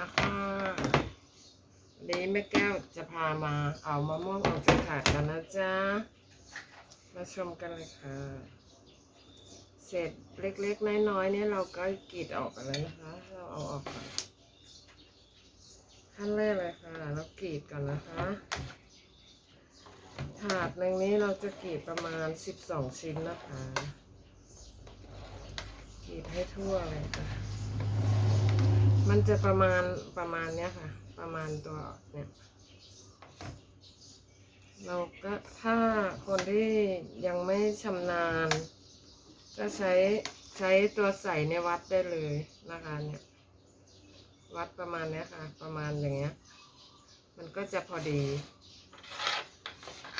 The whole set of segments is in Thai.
นะคะวันนี้แม่แก้วจะพามาเอามะม่วงออกจากถาดกันนะจ๊ะ มาชมกันเลยค่ะ เศษเล็กๆ น้อยๆเนี่ยเราก็กรีดออกกันแล้วนะคะ เราเอาออกก่อนขั้นแรกเลยค่ะ เรากรีดก่อนนะคะ ถาดหนึ่งนี้เราจะกรีดประมาณ 12 ชิ้นนะคะกรีดให้ทั่วเลยค่ะ มันจะประมาณประมาณเนี้ยค่ะ ประมาณตัวเนี่ยเราก็ถ้าคนที่ยังไม่ชำนาญ ก็ใช้ใช้ตัวใส่ในวัดได้เลยนะคะเนี่ย วัดประมาณเนี้ยค่ะ ประมาณอย่างเงี้ย มันก็จะพอดี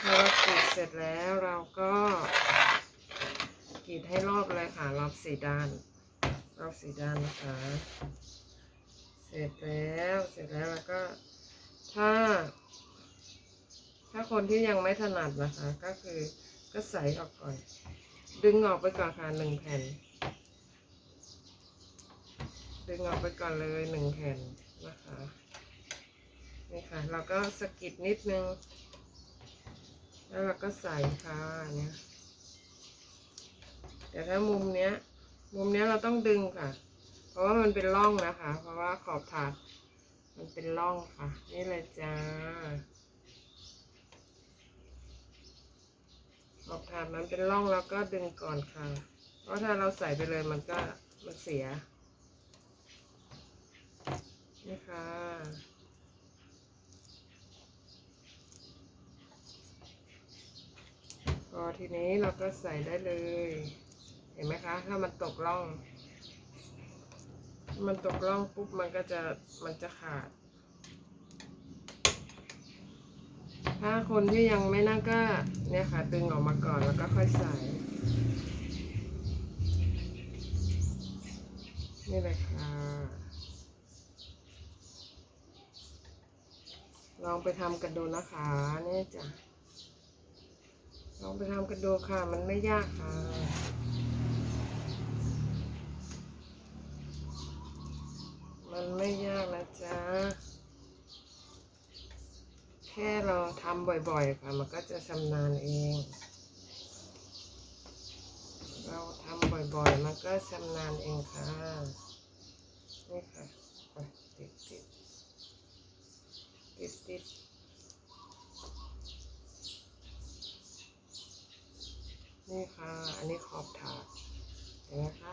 พอเรากรีดเสร็จแล้วเราก็กรีดให้รอบเลยค่ะ รอบสี่ด้าน รอบสี่ด้านนะคะ เสร็จแล้วเสร็จแล้วแล้วก็ ถ้า ถ้าคนที่ยังไม่ถนัดนะคะ ก็คือก็ใส่ออกก่อน ดึงออกไปก่อนค่ะหนึ่งแผ่น ดึงออกไปก่อนเลยหนึ่งแผ่นนะคะนี่ค่ะ เราก็สกิดนิดนึง แล้วเราก็ใส่ค่ะเนี่ยแต่ถ้ามุมเนี้ย มุมเนี้ยเราต้องดึงค่ะ ราะว่ามันเป็นร่องนะคะ เพราะว่าขอบถาดมันเป็นร่องค่ะ นี่เลยจ้า ขอบถาดมันเป็นร่องแล้วก็ดึงก่อนค่ะ เพราะถ้าเราใส่ไปเลยมันก็มันเสียนี่ค่ะพอทีนี้เราก็ใส่ได้เลย เห็นไหมคะ ถ้ามันตกร่อง มันตกร่องปุ๊บมันก็จะมันจะขาด ถ้าคนที่ยังไม่นั่งก็เนี่ยค่ะดึงออกมาก่อนแล้วก็ค่อยใส่ นี่เลยค่ะ ลองไปทำกันดูนะคะเนี่ยจ้ะลองไปทำกันดูค่ะ มันไม่ยากค่ะ มันไม่ยากนะจ๊ะ แค่เราทำบ่อยๆค่ะ มันก็จะชำนาญเอง เราทำบ่อยๆ มันก็ชำนาญเองค่ะ นี่ค่ะติดติดติดติดนี่ค่ะ อันนี้ขอบถาดเห็นไหมคะ